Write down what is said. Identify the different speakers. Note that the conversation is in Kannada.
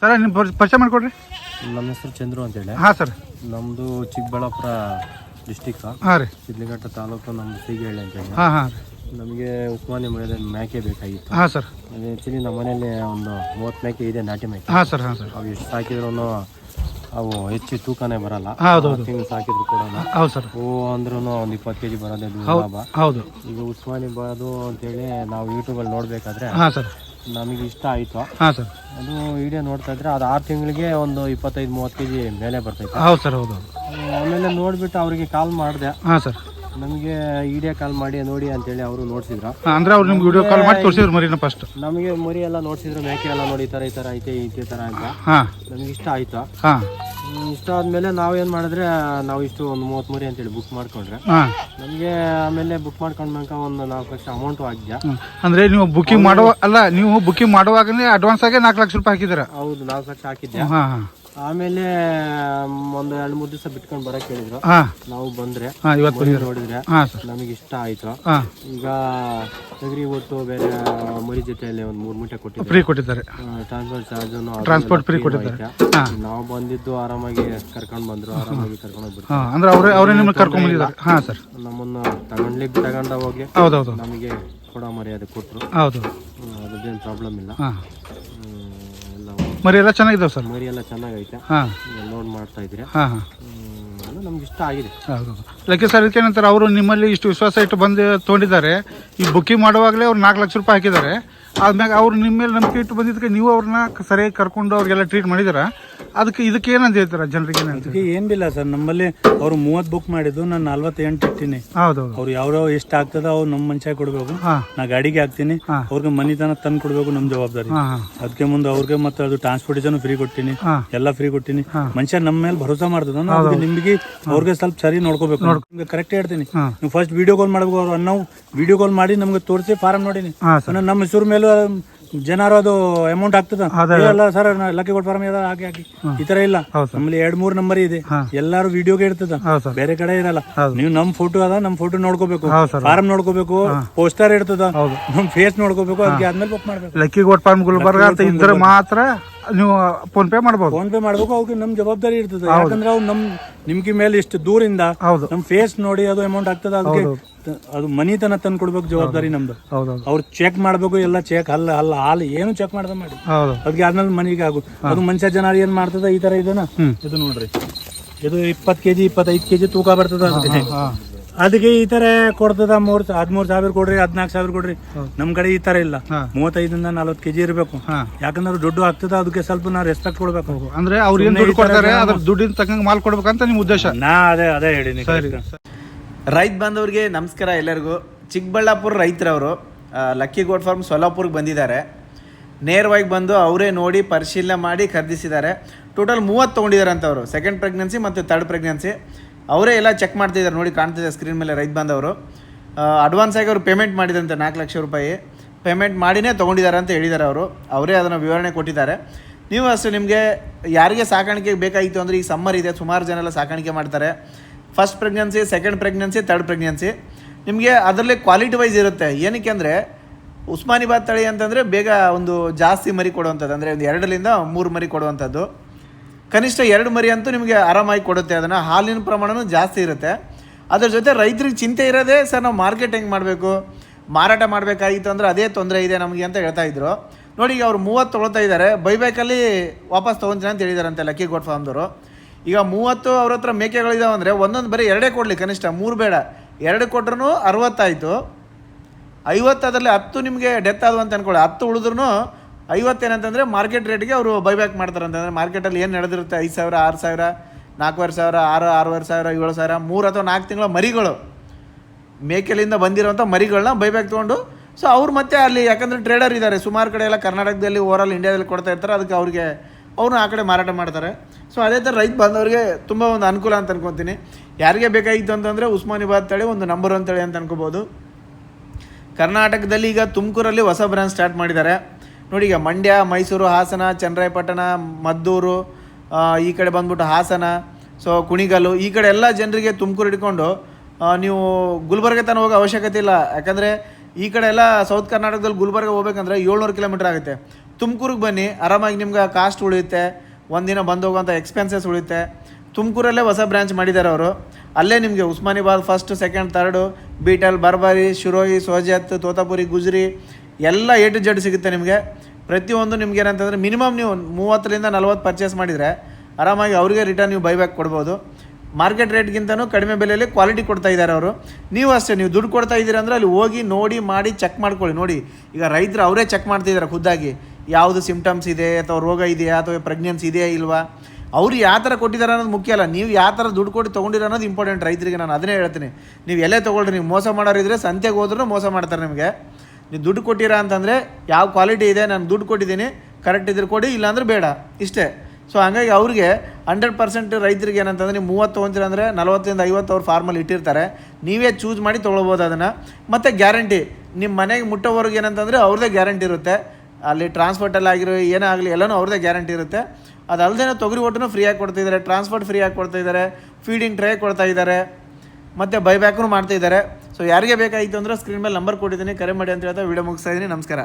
Speaker 1: ಸರ್ ನಿಮ್ಮ ಪರಿಚಯ ಮಾಡಿಕೊಡ್ರಿ.
Speaker 2: ನಮ್ಮ ಹೆಸರು ಚಂದ್ರು ಅಂತೇಳಿ.
Speaker 1: ಹಾಂ ಸರ್.
Speaker 2: ನಮ್ಮದು ಚಿಕ್ಕಬಳ್ಳಾಪುರ ಡಿಸ್ಟಿಕ್
Speaker 1: ಹಾಂ ರೀ.
Speaker 2: ಸಿದ್ಲಿಘಟ್ಟ ತಾಲೂಕು ನಮ್ಮ ಸೀಗೇಳಿ ಅಂತೇಳಿ.
Speaker 1: ಹಾಂ ಹಾಂ ರೀ.
Speaker 2: ನಮಗೆ ಉಸ್ಮಾನಿ ಮಳೆದ ಮೇಕೆ ಬೇಕಾಗಿತ್ತು.
Speaker 1: ಹಾಂ ಸರ್.
Speaker 2: ಅದು ಆ್ಯಕ್ಚುಲಿ ನಮ್ಮ ಮನೇಲಿ ಒಂದು ಮೂವತ್ತು ಮೇಕೆ ಇದೆ ನಾಟಿ ಮೇಕೆ.
Speaker 1: ಹಾಂ ಸರ್ ಹಾಂ ಸರ್.
Speaker 2: ಅವು ಎಷ್ಟು ಸಾಕಿದ್ರು ಅವು ಹೆಚ್ಚು ತೂಕನೇ ಬರಲ್ಲ.
Speaker 1: ಹೌದು ಹೌದು.
Speaker 2: ತಿಂಗಳು ಸಾಕಿದ್ರು ಕೂಡ.
Speaker 1: ಹೌದು ಸರ್.
Speaker 2: ಹೂ ಅಂದ್ರೂ ಒಂದು ಇಪ್ಪತ್ತು ಕೆ ಜಿ ಬರೋದೇ ಇದು ಲಾಭ.
Speaker 1: ಹೌದು.
Speaker 2: ಈಗ ಉಸ್ಮಾನಿ ಬರೋದು ಅಂತೇಳಿ ನಾವು ಯೂಟ್ಯೂಬಲ್ಲಿ ನೋಡಬೇಕಾದ್ರೆ
Speaker 1: ಹಾಂ ಸರ್.
Speaker 2: ನಮಗೆ ಇಷ್ಟ ಆಯಿತು.
Speaker 1: ಹಾಂ ಸರ್.
Speaker 2: ಅದು ವಿಡಿಯೋ ನೋಡ್ತಾ ಇದ್ರೆ ಅದು ಆರು ತಿಂಗಳಿಗೆ ಒಂದು ಇಪ್ಪತ್ತೈದು ಮೂವತ್ತು ಕೆ ಜಿ ಮೇಲೆ ಬರ್ತೈತೆ.
Speaker 1: ಹೌದು ಸರ್ ಹೌದು
Speaker 2: ಆಮೇಲೆ ನೋಡಿಬಿಟ್ಟು ಅವರಿಗೆ ಕಾಲ್ ಮಾಡಿದೆ.
Speaker 1: ಹಾಂ ಸರ್.
Speaker 2: ನಮಗೆ ವಿಡಿಯೋ ಕಾಲ್ ಮಾಡಿ ನೋಡಿ ಅಂತೇಳಿ ಅವರು ನೋಡ್ಸಿದ್ರು.
Speaker 1: ಅಂದ್ರೆ ಅವ್ರು ನಿಮ್ಗೆ ವಿಡಿಯೋ ಕಾಲ್ ಮಾಡಿ ತೋರಿಸಿದ್ರು ಮರಿನ ಫಸ್ಟ್
Speaker 2: ನಮಗೆ ಮರಿ ಎಲ್ಲ ನೋಡ್ಸಿದ್ರು ಮೇಕೆ ಎಲ್ಲ ನೋಡಿ ಈ ಥರ ಈ ಥರ ಐತೆ ಈ ಥರ ಅಂತ.
Speaker 1: ಹಾಂ.
Speaker 2: ನಮಗೆ ಇಷ್ಟ ಆಯ್ತು.
Speaker 1: ಹಾಂ.
Speaker 2: ಇಷ್ಟ ಆದ್ಮೇಲೆ ನಾವೇನು ಮಾಡಿದ್ರೆ ನಾವು ಇಷ್ಟು ಒಂದು ಮೂವತ್ ಮೂರಿ ಅಂತೇಳಿ ಬುಕ್ ಮಾಡ್ಕೊಂಡ್ರೆ.
Speaker 1: ನಮ್ಗೆ
Speaker 2: ನಮಗೆ ಆಮೇಲೆ ಬುಕ್ ಮಾಡ್ಕೊಂಡ್ಮೇಕ ಒಂದು ನಾಲ್ಕು ಲಕ್ಷ ಅಮೌಂಟ್ ಆಗಿದ್ಯಾ
Speaker 1: ಅಂದ್ರೆ ನೀವು ಬುಕಿಂಗ್ ಮಾಡುವ ಅಲ್ಲ ನೀವು ಬುಕಿಂಗ್ ಮಾಡುವಾಗಲೇ ಅಡ್ವಾನ್ಸ್ ಆಗಿ ನಾಲ್ಕು ಲಕ್ಷ ರೂಪಾಯಿ ಹಾಕಿದ್ದೀರ?
Speaker 2: ಹೌದು ನಾಲ್ಕು ಲಕ್ಷ ಹಾಕಿದ್ದೆ
Speaker 1: ಹಾಂ ಹಾಂ.
Speaker 2: ಆಮೇಲೆ ಒಂದು ಎರಡು ಮೂರು ದಿವಸ ಬಿಟ್ಕೊಂಡು ಬರಕ್ಕೆ ಹೇಳಿದ್ರು.
Speaker 1: ಹಾಂ.
Speaker 2: ನಾವು ಬಂದ್ರೆ
Speaker 1: ಹಾಂ ಇವತ್ತು
Speaker 2: ಮರಿ ನೋಡಿದ್ರೆ
Speaker 1: ಹಾಂ ಸರ್.
Speaker 2: ನಮಗೆ ಇಷ್ಟ ಆಯ್ತು.
Speaker 1: ಹಾಂ.
Speaker 2: ಈಗ ತೆಗರಿ ಒಟ್ಟು ಬೇರೆ ಮರಿ ಜೊತೆಯಲ್ಲಿ ಒಂದು ಮೂರು ಮೂಟೆ ಕೊಟ್ಟಿದ್ದಾರೆ.
Speaker 1: ಫ್ರೀ ಕೊಟ್ಟಿದ್ದಾರೆ.
Speaker 2: ಟ್ರಾನ್ಸ್ಪೋರ್ಟ್ ಚಾರ್ಜ್
Speaker 1: ಟ್ರಾನ್ಸ್ಪೋರ್ಟ್ ಫ್ರೀ ಕೊಟ್ಟಿದ್ದಾರೆ. ಹಾಂ.
Speaker 2: ನಾವು ಬಂದಿದ್ದು ಆರಾಮಾಗಿ ಕರ್ಕೊಂಡು ಬಂದ್ರು ಆರಾಮಾಗಿ ಕರ್ಕೊಂಡು ಹೋಗ್ಬಿಟ್ಟು
Speaker 1: ಹಾಂ ಅಂದರೆ ಅವರೇ ಅವರೇ ನಿಮ್ಮನ್ನು ಕರ್ಕೊಂಡ್ ಬಂದಿದ್ದಾರೆ. ಹಾಂ ಸರ್.
Speaker 2: ನಮ್ಮನ್ನ ತಗೊಂಡ್ಲಿಕ್ಕೆ ತಗೊಂಡ ಹೋಗಿ
Speaker 1: ಹೌದು ಹೌದು
Speaker 2: ನಮಗೆ ಕೊಡೋ ಮರ್ಯಾದೆ ಕೊಟ್ಟರು
Speaker 1: ಹೌದು.
Speaker 2: ಪ್ರಾಬ್ಲಮ್ ಇಲ್ಲ.
Speaker 1: ಹಾಂ. ಮರಿ ಎಲ್ಲ ಚೆನ್ನಾಗಿದ್ದಾವೆ ಸರ್?
Speaker 2: ಮರಿ ಎಲ್ಲ ಚೆನ್ನಾಗೈತೆ.
Speaker 1: ಹಾಂ.
Speaker 2: ಲೋಡ್ ಮಾಡ್ತಾ ಇದ್ದೀರಿ?
Speaker 1: ಹಾಂ ಹಾಂ.
Speaker 2: ಅದು ನಮ್ಗೆ ಇಷ್ಟ ಆಗಿದೆ.
Speaker 1: ಹೌದು ಲಕ್ಕಿ ಸರ್ ಇದಕ್ಕೆ ಏನಂತಾರೆ ಅವರು ನಿಮ್ಮಲ್ಲಿ ಇಷ್ಟು ವಿಶ್ವಾಸ ಇಟ್ಟು ಬಂದು ತೊಗೊಂಡಿದ್ದಾರೆ. ಈ ಬುಕ್ಕಿಂಗ್ ಮಾಡುವಾಗಲೇ ಅವ್ರು ನಾಲ್ಕು ಲಕ್ಷ ರೂಪಾಯಿ ಹಾಕಿದ್ದಾರೆ. ಆದ್ಮೇಲೆ ಅವ್ರು ನಿಮ್ಮ ಮೇಲೆ ನಂಬಿಕೆ ಇಟ್ಟು ಬಂದಿದ್ದಕ್ಕೆ ನೀವು ಅವ್ರನ್ನ ಸರಿಯಾಗಿ ಕರ್ಕೊಂಡು ಅವ್ರಿಗೆಲ್ಲ ಟ್ರೀಟ್ ಮಾಡಿದಾರ ಅದಕ್ಕೆ ಇದಕ್ಕೆ ಏನಂತ ಹೇಳ್ತಾರ? ಜನರಿಗೆ ಏನಂತ
Speaker 3: ಏನಿಲ್ಲ ಸರ್ ನಮ್ಮಲ್ಲಿ ಅವ್ರು ಮೂವತ್ ಬುಕ್ ಮಾಡಿದ್ದು ನಾನು ನಲ್ವತ್ತೆಂಟು ಇಟ್ಟಿನಿ.
Speaker 1: ಹೌದು
Speaker 3: ಅವ್ರು ಯಾವ್ಯಾವ ಎಷ್ಟ್ ಆಗ್ತದ ಅವ್ರು ನಮ್ಮ ಮನುಷ್ಯ ಕೊಡ್ಬೇಕು. ನಾ ಗಾಡಿಗೆ ಹಾಕ್ತೀನಿ. ಅವ್ರಿಗೆ ಮನಿ ತನಕ ತಂದು ಕೊಡ್ಬೇಕು ನಮ್ ಜವಾಬ್ದಾರಿ.
Speaker 1: ಅದಕ್ಕೆ
Speaker 3: ಮುಂದೆ ಅವ್ರಿಗೆ ಮತ್ತೆ ಅದು ಟ್ರಾನ್ಸ್ಪೋರ್ಟೇಷನ್ ಫ್ರೀ ಕೊಟ್ಟಿನಿ ಎಲ್ಲಾ ಫ್ರೀ ಕೊಟ್ಟಿನಿ. ಮನುಷ್ಯ ನಮ್ಮ ಮೇಲೆ ಭರೋಸಾ ಮಾಡ್ತದ ನಿಮ್ಗೆ ಅವ್ರಿಗೆ ಸ್ವಲ್ಪ ಸರಿ ನೋಡ್ಕೋಬೇಕು. ನಿಮ್ಗೆ ಕರೆಕ್ಟ್ ಹೇಳ್ತೀನಿ. ನೀವು ಫಸ್ಟ್ ವಿಡಿಯೋ ಕಾಲ್ ಮಾಡ್ಬೇಕು ಅವ್ರು ನಾವು ವಿಡಿಯೋ ಕಾಲ್ ಮಾಡಿ ನಮ್ಗೆ ತೋರಿಸಿ ಫಾರಂ ನೋಡಿನಿ. ನಮ್ಮ ಹೆಸರು ಮೇಲೆ ಜನರು ಅದು ಅಮೌಂಟ್ ಆಗ್ತದ? ಎಲ್ಲ ಸರ್ ಲಕ್ಕಿ ಕೊಟ್ಟು ಫಾರಂ ಹಾಕಿ ಹಾಕಿ ಈ ತರ ಇಲ್ಲ. ನಮ್ಮಲ್ಲಿ ಎರಡ್ ಮೂರ್ ನಂಬರ್ ಇದೆ. ಎಲ್ಲಾರು ವಿಡಿಯೋಗೆ ಇರ್ತದ. ಬೇರೆ ಕಡೆ ಇರಲ್ಲ. ನೀವು ನಮ್ ಫೋಟೋ ಅದ ನಮ್ ಫೋಟೋ ನೋಡ್ಕೋಬೇಕು.
Speaker 1: ಫಾರ್ಮ್
Speaker 3: ಫಾರಂ ನೋಡ್ಕೋಬೇಕು ಪೋಸ್ಟರ್ ಇರ್ತದ. ನಮ್ ಫೇಸ್ ನೋಡ್ಕೋಬೇಕು ಅದಕ್ಕೆ ಆದ್ಮೇಲೆ ಬುಕ್ ಮಾಡ್ಬೇಕು.
Speaker 1: ಲಕ್ಕಿ ಗೋಟ್ ಫಾರ್ಮ್ ಗುಲ್ಬರ್ಗ ಅಂತ ಇದ್ರೆ ಮಾತ್ರ ನೀವು ಫೋನ್ ಪೇ ಮಾಡ್ಬೋದು?
Speaker 3: ಫೋನ್ ಪೇ ಮಾಡಬೇಕು ಅವ್ರಿಗೆ ನಮ್ ಜವಾಬ್ದಾರಿ ಇರ್ತದೆ. ಯಾಕಂದ್ರೆ ಅವ್ರು ನಮ್ ನಿಮ್ಗೆ ಮೇಲೆ ಇಷ್ಟು ದೂರಿಂದ
Speaker 1: ಹೌದು.
Speaker 3: ನಮ್ ಫೇಸ್ ನೋಡಿ ಅದು ಅಮೌಂಟ್ ಆಗ್ತದ ಅದಕ್ಕೆ ಅದು ಮನಿ ತನ ತಂದು ಕೊಡ್ಬೇಕು ಜವಾಬ್ದಾರಿ ನಮ್ದು. ಅವ್ರು ಚೆಕ್ ಮಾಡ್ಬೇಕು ಎಲ್ಲ ಚೆಕ್ ಅಲ್ಲ ಹಲ್ಲ ಹಾಲು ಏನು ಚೆಕ್ ಮಾಡ್ದ ಮಾಡಿ.
Speaker 1: ಹೌದು.
Speaker 3: ಅದಕ್ಕೆ ಆದ್ಮೇಲೆ ಮನಿಗೆ ಆಗು. ಅದು ಮನುಷ್ಯ ಜನ ಏನ್ ಮಾಡ್ತದ ಈ ತರ ಇದನ್ನ? ಇದು ನೋಡ್ರಿ. ಇದು ಇಪ್ಪತ್ತು ಕೆಜಿ ಇಪ್ಪತ್ತೈದು ಕೆಜಿ ತೂಕ ಬರ್ತದ ಅದಕ್ಕೆ ಅದಕ್ಕೆ ಈ ತರ ಕೊಡ್ತದ ಮೂರ್ ಹದಿಮೂರು ಸಾವಿರ ಕೊಡ್ರಿ ಹದಿನಾಲ್ಕು ಸಾವಿರ ಕೊಡ್ರಿ. ನಮ್ ಕಡೆ ಈ ತರ ಇಲ್ಲ.
Speaker 1: ಮೂವತ್ತೈದಿಂದ
Speaker 3: ಮೂವತ್ತೈದರಿಂದ ನಲ್ವತ್ತು ಕೆಜಿ ಇರಬೇಕು.
Speaker 1: ಹಾಂ.
Speaker 3: ಯಾಕಂದ್ರೆ ದುಡ್ಡು ಆಗ್ತದ ಅದಕ್ಕೆ ಸ್ವಲ್ಪ ನಾವು ರೆಸ್ಪೆಕ್ಟ್ ಕೊಡ್ಬೇಕು.
Speaker 1: ಅಂದ್ರೆ ಅವ್ರಿಗೆ ಏನು ದುಡ್ಡು ಕೊಡ್ತಾರೆ ಅದ್ರ ದುಡ್ಡಿನ ತಕ್ಕಂಗೆ ಮಾಲ್ ಕೊಡ್ಬೇಕಂತ ನಿಮ್ಮ ಉದ್ದೇಶ.
Speaker 3: ನಾ ಅದೇ ಅದೇ ಹೇಳಿನಿ
Speaker 1: ಸರಿ.
Speaker 4: ರೈತ ಬಾಂಧವರಿಗೆ ನಮಸ್ಕಾರ ಎಲ್ಲರಿಗೂ. ಚಿಕ್ಕಬಳ್ಳಾಪುರ ರೈತರವರು ಲಕ್ಕಿ ಗೋಡ್ ಫಾರ್ಮ್ ಸೊಲ್ಲಾಪುರ್ಗೆ ಬಂದಿದ್ದಾರೆ. ನೇರವಾಗಿ ಬಂದು ಅವರೇ ನೋಡಿ ಪರಿಶೀಲನೆ ಮಾಡಿ ಖರೀದಿಸಿದ್ದಾರೆ. ಟೋಟಲ್ ಮೂವತ್ತು ತೊಗೊಂಡಿದ್ದಾರೆ ಅಂತ ಅವರು ಸೆಕೆಂಡ್ ಪ್ರೆಗ್ನೆನ್ಸಿ ಮತ್ತು ತರ್ಡ್ ಪ್ರೆಗ್ನೆನ್ಸಿ ಅವರೇ ಎಲ್ಲ ಚೆಕ್ ಮಾಡ್ತಿದ್ದಾರೆ, ನೋಡಿ ಕಾಣ್ತಿದೆ ಸ್ಕ್ರೀನ್ ಮೇಲೆ ರೈತ ಬಾಂಧವರು. ಅಡ್ವಾನ್ಸ್ ಆಗಿ ಅವರು ಪೇಮೆಂಟ್ ಮಾಡಿದಂತೆ ನಾಲ್ಕು ಲಕ್ಷ ರೂಪಾಯಿ. ಪೇಮೆಂಟ್ ಮಾಡಿನೇ ತೊಗೊಂಡಿದ್ದಾರೆ ಅಂತ ಹೇಳಿದ್ದಾರೆ ಅವರು. ಅವರೇ ಅದನ್ನು ವಿವರಣೆ ಕೊಟ್ಟಿದ್ದಾರೆ. ನೀವು ಅಷ್ಟೇ ನಿಮಗೆ ಯಾರಿಗೆ ಸಾಕಾಣಿಕೆ ಬೇಕಾಗಿತ್ತು ಅಂದರೆ ಈಗ ಸಮ್ಮರ್ ಇದೆ, ಸುಮಾರು ಜನ ಎಲ್ಲ ಸಾಕಾಣಿಕೆ ಮಾಡ್ತಾರೆ. First pregnancy second pregnancy third pregnancy ನಿಮಗೆ ಅದರಲ್ಲೇ ಕ್ವಾಲಿಟಿ ವೈಸ್ ಇರುತ್ತೆ. ಏನಕ್ಕೆ ಅಂದರೆ ಉಸ್ಮಾನಿಬಾದ್ ತಳಿ ಅಂತಂದರೆ ಬೇಗ ಒಂದು ಜಾಸ್ತಿ ಮರಿ ಕೊಡುವಂಥದ್ದು. ಅಂದರೆ ಒಂದು ಎರಡರಿಂದ ಮೂರು ಮರಿ ಕೊಡುವಂಥದ್ದು. ಕನಿಷ್ಠ ಎರಡು ಮರಿ ಅಂತೂ ನಿಮಗೆ ಆರಾಮಾಗಿ ಕೊಡುತ್ತೆ. ಅದನ್ನು ಹಾಲಿನ ಪ್ರಮಾಣನೂ ಜಾಸ್ತಿ ಇರುತ್ತೆ. ಅದ್ರ ಜೊತೆ ರೈತರಿಗೆ ಚಿಂತೆ ಇರೋದೇ ಸರ್ ನಾವು ಮಾರ್ಕೆಟ್ ಹೆಂಗೆ ಮಾಡಬೇಕು? ಮಾರಾಟ ಮಾಡಬೇಕಾಗಿತ್ತು ಅಂದರೆ ಅದೇ ತೊಂದರೆ ಇದೆ ನಮಗೆ ಅಂತ ಹೇಳ್ತಾ ಇದ್ರು. ನೋಡಿ, ಈಗ ಅವ್ರು ಮೂವತ್ತು ತೊಗೊಳ್ತಾ ಇದ್ದಾರೆ. ಬೈಬೇಕಲ್ಲಿ ವಾಪಸ್ ತೊಗೊತೀನಿ ಅಂತ ಹೇಳಿದಾರಂತೆ ಲಕ್ಕಿ ಗೋಟ್ ಫಾರ್ಮ್ದವರು. ಈಗ ಮೂವತ್ತು ಅವ್ರ ಹತ್ರ ಮೇಕೆಗಳಿದಾವೆ ಅಂದರೆ ಒಂದೊಂದು ಬರೀ ಎರಡೇ ಕೊಡಲಿ ಕನಿಷ್ಠ. ಮೂರು ಬೇಡ. ಎರಡು ಕೊಟ್ರೂ ಅರವತ್ತಾಯಿತು. ಐವತ್ತು ಅದರಲ್ಲಿ ಹತ್ತು ನಿಮಗೆ ಡೆತ್ ಆದವು ಅಂತ ಅನ್ಕೊಳ್ಳಿ. ಹತ್ತು ಉಳಿದ್ರೂ ಐವತ್ತೇನಂತಂದರೆ ಮಾರ್ಕೆಟ್ ರೇಟ್ಗೆ ಅವರು ಬೈಬ್ಯಾಕ್ ಮಾಡ್ತಾರೆ ಅಂತಂದರೆ ಮಾರ್ಕೆಟಲ್ಲಿ ಏನು ನಡೆದಿರುತ್ತೆ ಐದು ಸಾವಿರ, ಆರು ಸಾವಿರ, ನಾಲ್ಕೂವರೆ ಸಾವಿರ, ಆರು, ಆರೂವರೆ ಸಾವಿರ, ಏಳು ಸಾವಿರ, ಮೂರು ಅಥವಾ ನಾಲ್ಕು ತಿಂಗಳ ಮರಿಗಳು. ಮೇಕೆಲಿಂದ ಬಂದಿರೋಂಥ ಮರಿಗಳನ್ನ ಬೈಬ್ಯಾಕ್ ತೊಗೊಂಡು ಸೊ ಅವ್ರು ಮತ್ತೆ ಅಲ್ಲಿ ಯಾಕಂದರೆ ಟ್ರೇಡರ್ ಇದ್ದಾರೆ ಸುಮಾರು ಕಡೆ ಎಲ್ಲ ಕರ್ನಾಟಕದಲ್ಲಿ ಓವರಾಲ್ ಇಂಡಿಯಾದಲ್ಲಿ ಕೊಡ್ತಾ ಇರ್ತಾರೆ, ಅದಕ್ಕೆ ಅವ್ರಿಗೆ ಅವ್ರನ್ನ ಆ ಕಡೆ ಮಾರಾಟ ಮಾಡ್ತಾರೆ. ಸೊ ಅದೇ ಥರ ರೈತ ಬಂದವರಿಗೆ ತುಂಬ ಒಂದು ಅನುಕೂಲ ಅಂತ ಅನ್ಕೊತೀನಿ. ಯಾರಿಗೆ ಬೇಕಾಗಿತ್ತು ಅಂತಂದರೆ ಉಸ್ಮಾನಿಬಾದ್ ತಳಿ ಒಂದು ನಂಬರ್ ಒನ್ ತಳಿ ಅಂತ ಅನ್ಕೋಬೋದು. ಕರ್ನಾಟಕದಲ್ಲಿ ಈಗ ತುಮಕೂರಲ್ಲಿ ಹೊಸ ಬ್ರಾಂಚ್ ಸ್ಟಾರ್ಟ್ ಮಾಡಿದ್ದಾರೆ. ನೋಡಿ ಈಗ ಮಂಡ್ಯ, ಮೈಸೂರು, ಹಾಸನ ಚನ್ನರಾಯಪಟ್ಟಣ ಮದ್ದೂರು ಈ ಕಡೆ ಬಂದ್ಬಿಟ್ಟು ಹಾಸನ, ಸೊ ಕುಣಿಗಲ್ಲು, ಈ ಕಡೆ ಎಲ್ಲ ಜನರಿಗೆ ತುಮಕೂರು ಹಿಡ್ಕೊಂಡು ನೀವು ಗುಲ್ಬರ್ಗ ತನಕ ಹೋಗೋ ಅವಶ್ಯಕತೆ ಇಲ್ಲ. ಯಾಕಂದರೆ ಈ ಕಡೆ ಎಲ್ಲ ಸೌತ್ ಕರ್ನಾಟಕದಲ್ಲಿ ಗುಲ್ಬರ್ಗ ಹೋಗ್ಬೇಕಂದ್ರೆ ಏಳ್ನೂರು ಕಿಲೋಮೀಟರ್ ಆಗುತ್ತೆ. ತುಮಕೂರಿಗೆ ಬನ್ನಿ, ಆರಾಮಾಗಿ ನಿಮ್ಗೆ ಕಾಸ್ಟ್ ಉಳಿಯುತ್ತೆ. ಒಂದಿನ ಬಂದು ಹೋಗುವಂಥ ಎಕ್ಸ್ಪೆನ್ಸಸ್ ಉಳಿಯುತ್ತೆ. ತುಮಕೂರಲ್ಲೇ ಹೊಸ ಬ್ರ್ಯಾಂಚ್ ಮಾಡಿದ್ದಾರೆ ಅವರು. ಅಲ್ಲೇ ನಿಮಗೆ Osmanabad first second third Beetal Barbari Sirohi Sojat Totapuri Gujri ಎಲ್ಲ ಎ ಟು ಜೆಡ್ ಸಿಗುತ್ತೆ ನಿಮಗೆ. ಪ್ರತಿಯೊಂದು ನಿಮ್ಗೆ ಏನಂತಂದರೆ ಮಿನಿಮಮ್ ನೀವು ಮೂವತ್ತರಿಂದ ನಲ್ವತ್ತು ಪರ್ಚೇಸ್ ಮಾಡಿದರೆ ಆರಾಮಾಗಿ ಅವರಿಗೆ ರಿಟರ್ನ್ ನೀವು ಬೈಬ್ಯಾಕ್ ಕೊಡ್ಬೋದು. ಮಾರ್ಕೆಟ್ ರೇಟ್ಗಿಂತನೂ ಕಡಿಮೆ ಬೆಲೆಯಲ್ಲಿ ಕ್ವಾಲಿಟಿ ಕೊಡ್ತಾ ಇದ್ದಾರೆ ಅವರು. ನೀವು ಅಷ್ಟೇ, ನೀವು ದುಡ್ಡು ಕೊಡ್ತಾ ಇದ್ದೀರ ಅಂದರೆ ಅಲ್ಲಿ ಹೋಗಿ ನೋಡಿ, ಮಾಡಿ ಚೆಕ್ ಮಾಡ್ಕೊಳ್ಳಿ. ನೋಡಿ, ಈಗ ರೈತರು ಅವರೇ ಚೆಕ್ ಮಾಡ್ತಿದ್ದಾರೆ ಖುದ್ದಾಗಿ. ಯಾವುದು ಸಿಮ್ಟಮ್ಸ್ ಇದೆ ಅಥವಾ ರೋಗ ಇದೆಯಾ ಅಥವಾ ಪ್ರೆಗ್ನೆನ್ಸಿ ಇದೆಯಾ ಇಲ್ವಾ? ಅವರು ಯಾವ ಥರ ಕೊಟ್ಟಿದ್ದಾರೆ ಅನ್ನೋದು ಮುಖ್ಯ ಅಲ್ಲ. ನೀವು ಯಾವ ಥರ ದುಡ್ಡು ಕೊಟ್ಟು ತೊಗೊಂಡಿರೋ ಅನ್ನೋದು ಇಂಪಾರ್ಟೆಂಟ್ ರೈತರಿಗೆ ನಾನು ಅದನ್ನೇ ಹೇಳ್ತೀನಿ. ನೀವು ಎಲ್ಲೇ ತೊಗೊಳ್ರಿ, ನೀವು ಮೋಸ ಮಾಡೋರಿದ್ರೆ ಸಂತೆಗೆ ಹೋದ್ರೂ ಮೋಸ ಮಾಡ್ತಾರೆ ನಿಮಗೆ. ನೀವು ದುಡ್ಡು ಕೊಟ್ಟಿರಾ ಅಂತಂದರೆ ಯಾವ ಕ್ವಾಲಿಟಿ ಇದೆ, ನಾನು ದುಡ್ಡು ಕೊಟ್ಟಿದ್ದೀನಿ, ಕರೆಕ್ಟ್ ಇದ್ರೆ ಕೊಡಿ, ಇಲ್ಲಾಂದ್ರೆ ಬೇಡ. ಇಷ್ಟೇ. ಸೊ ಹಂಗಾಗಿ ಅವ್ರಿಗೆ ಹಂಡ್ರೆಡ್ ಪರ್ಸೆಂಟ್ ರೈತರಿಗೆ ಏನಂತಂದ್ರೆ ನೀವು ಮೂವತ್ತು ತೊಗೊಂತೀರ ಅಂದರೆ ನಲವತ್ತರಿಂದ ಐವತ್ತು ಅವ್ರು ಫಾರ್ಮಲ್ಲಿ ಇಟ್ಟಿರ್ತಾರೆ. ನೀವೇ ಚೂಸ್ ಮಾಡಿ ತೊಗೊಳ್ಬೋದು ಅದನ್ನು. ಮತ್ತು ಗ್ಯಾರಂಟಿ ನಿಮ್ಮ ಮನೆಗೆ ಮುಟ್ಟೋವರೆಗೆ ಏನಂತಂದರೆ ಅವ್ರದ್ದೇ ಗ್ಯಾರಂಟಿ ಇರುತ್ತೆ. ಅಲ್ಲಿ ಟ್ರಾನ್ಸ್ಪೋರ್ಟಲ್ಲಿ ಆಗಿರೋ, ಏನೇ ಆಗಲಿ, ಎಲ್ಲನೂ ಅವ್ರದ್ದೇ ಗ್ಯಾರಂಟಿ ಇರುತ್ತೆ. ಅದಲ್ಲದೆ ತೊಗರಿ ಒಟ್ಟನ್ನು ಫ್ರೀಯಾಗಿ ಕೊಡ್ತಾ ಇದ್ದಾರೆ ಟ್ರಾನ್ಸ್ಪೋರ್ಟ್ ಫ್ರೀಯಾಗಿ ಕೊಡ್ತಾ ಇದ್ದಾರೆ ಫೀಡಿಂಗ್ ಟ್ರೇ ಕೊಡ್ತಾ ಇದ್ದಾರೆ ಮತ್ತು ಬೈಬ್ಯಾಕೂ ಮಾಡ್ತಾ ಇದ್ದಾರೆ ಸೊ ಯಾರಿಗೆ ಬೇಕಾಗಿತ್ತು ಅಂದ್ರೆ ಸ್ಕ್ರೀನ್ ಮೇಲೆ ನಂಬರ್ ಕೊಟ್ಟಿದ್ದೀನಿ. ಕರೆ ಮಾಡಿ ಅಂತ ಹೇಳ್ತಾ ವಿಡಿಯೋ ಮುಗಿಸ್ತಾ ಇದ್ದೀನಿ ನಮಸ್ಕಾರ.